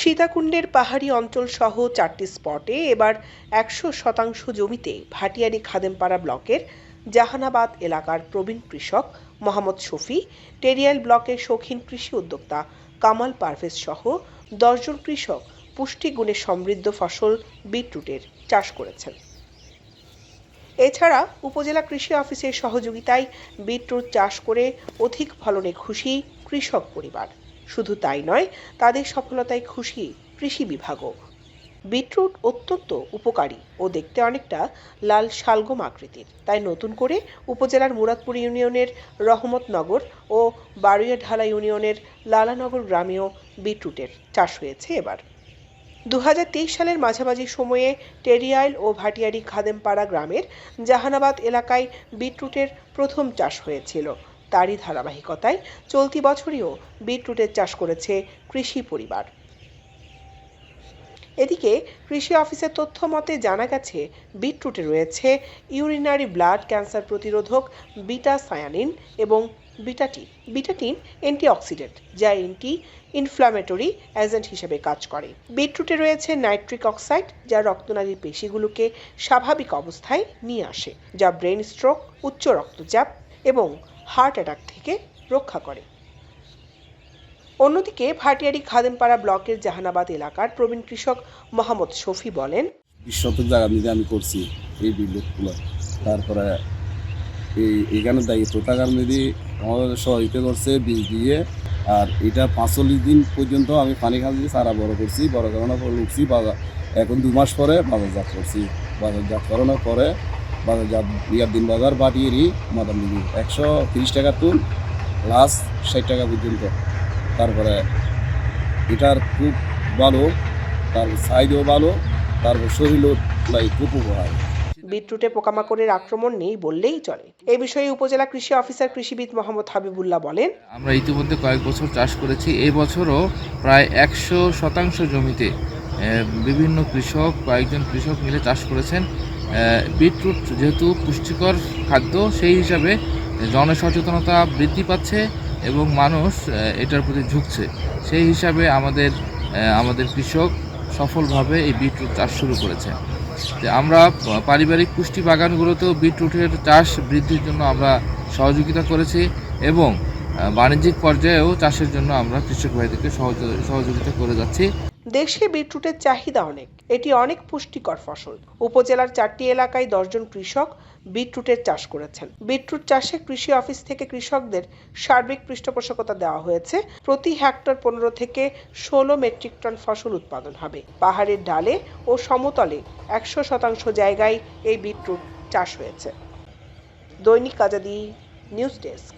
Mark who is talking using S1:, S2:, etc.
S1: সীতাকুণ্ডের পাহাড়ি অঞ্চল সহ চারটি স্পটে এবার একশো শতাংশ জমিতে ভাটিয়ারি খাদেমপাড়া ব্লকের জাহানাবাদ এলাকার প্রবীণ কৃষক মোহাম্মদ শফি, টেরিয়াল ব্লকের শৌখিন কৃষি উদ্যোক্তা কামাল পারভেজ সহ দশজন কৃষক পুষ্টিগুণে সমৃদ্ধ ফসল বিটরুটের চাষ করেছেন। এছাড়া উপজেলা কৃষি অফিসের সহযোগিতায় বিটরুট চাষ করে অধিক ফলনে খুশি কৃষক পরিবার। শুধু তাই নয়, তাদের সফলতায় খুশি কৃষি বিভাগও। বিটরুট অত্যন্ত উপকারী ও দেখতে অনেকটা লাল শালগম আকৃতির। তাই নতুন করে উপজেলার মুরাদপুর ইউনিয়নের রহমতনগর ও বারুইয়াঢালা ইউনিয়নের লালানগর গ্রামেও বিটরুটের চাষ হয়েছে এবার। দু হাজার তেইশ সালের মাঝামাঝি সময়ে টেরিয়াইল ও ভাটিয়ারি খাদেমপাড়া গ্রামের জাহানাবাদ এলাকায় বিটরুটের প্রথম চাষ হয়েছিল। তারই ধারাবাহিকতায় চলতি বছরেও বিটরুটের চাষ করেছে কৃষি পরিবার। এদিকে কৃষি অফিসের তথ্য মতে জানা গেছে, বিটরুটে রয়েছে ইউরিনারি ব্লাড ক্যান্সার প্রতিরোধক বিটা সায়ানিন এবং বিটাটিন বিটাটিন অ্যান্টিঅক্সিডেন্ট, যা অ্যান্টি ইনফ্ল্যামেটরি এজেন্ট হিসেবে কাজ করে। বিটরুটে রয়েছে নাইট্রিক অক্সাইড, যা রক্তনালীর পেশিগুলোকে স্বাভাবিক অবস্থায় নিয়ে আসে, যা ব্রেন স্ট্রোক, উচ্চ রক্তচাপ এবং হার্ট অ্যাটাক থেকে রক্ষা করে। অন্যদিকে, ভাটিয়ারি খাদেমপাড়া ব্লকের জাহানাবাদ এলাকার প্রবীণ কৃষক মোহাম্মদ শফি বলেন
S2: বিশ শতক আমি করছি এই বিদ্যুৎগুলো তারপরে এই এখানে দায়িত্ব থাকার মেয়েদি আমাদের সহযোগিতা করছে বীজ দিয়ে, আর এটা পাঁচচল্লিশ দিন পর্যন্ত আমি পানি দিয়ে সারা বড় করছি, বড় করানোর পর উঠছি বাজার। এখন দু মাস পরে বাজারজাত করছি। বাজারজাত করানোর পরে ইয়ার দিন বাজার বাটিয়েরই মোটামুটি একশো তিরিশ টাকা তুল প্লাস ষাট টাকা পর্যন্ত। তারপরে এটার খুব ভালো তার সাইজও ভালো তারপর শরীরও লাইক খুব উপকার।
S1: বিটরুটে পোকামাকড়ের আক্রমণ নেই বললেই চলে। এ বিষয়ে উপজেলা কৃষি অফিসার কৃষিবিদ মোহাম্মদ হাবিবুল্লাহ বলেন
S3: আমরা ইতিমধ্যে কয়েক বছর চাষ করেছি। এই বছরও প্রায় একশো শতাংশ জমিতে বিভিন্ন কৃষক কয়েকজন কৃষক মিলে চাষ করেছেন। বিটরুট যেহেতু পুষ্টিকর খাদ্য, সেই হিসাবে জনসচেতনতা বৃদ্ধি পাচ্ছে এবং মানুষ এটার প্রতি ঝুঁকছে। সেই হিসাবে আমাদের আমাদের কৃষক সফলভাবে এই বিটরুট চাষ শুরু করেছে। আমরা পারিবারিক পুষ্টি বাগানগুলোতেও বিটরুটের চাষ বৃদ্ধির জন্য আমরা সহযোগিতা করেছি এবং বাণিজ্যিক পর্যায়েও চাষের জন্য আমরা কৃষক ভাইদেরকে সহযোগিতা করে যাচ্ছি।
S1: দেশে বিটরুটের চাহিদা অনেক। এটি অনেক পুষ্টিকর ফসল। উপজেলার চারটি এলাকায় দশজন কৃষক বিটরুটের চাষ করেছেন। বিটরুট চাষে কৃষি অফিস থেকে কৃষকদের সার্বিক পৃষ্ঠপোষকতা দেওয়া হয়েছে। প্রতি হেক্টর পনেরো থেকে ষোলো মেট্রিক টন ফসল উৎপাদন হবে। পাহাড়ের ডালে ও সমতলে একশো শতাংশ জায়গায় এই বিটরুট চাষ হয়েছে। দৈনিক আজাদি নিউজ ডেস্ক।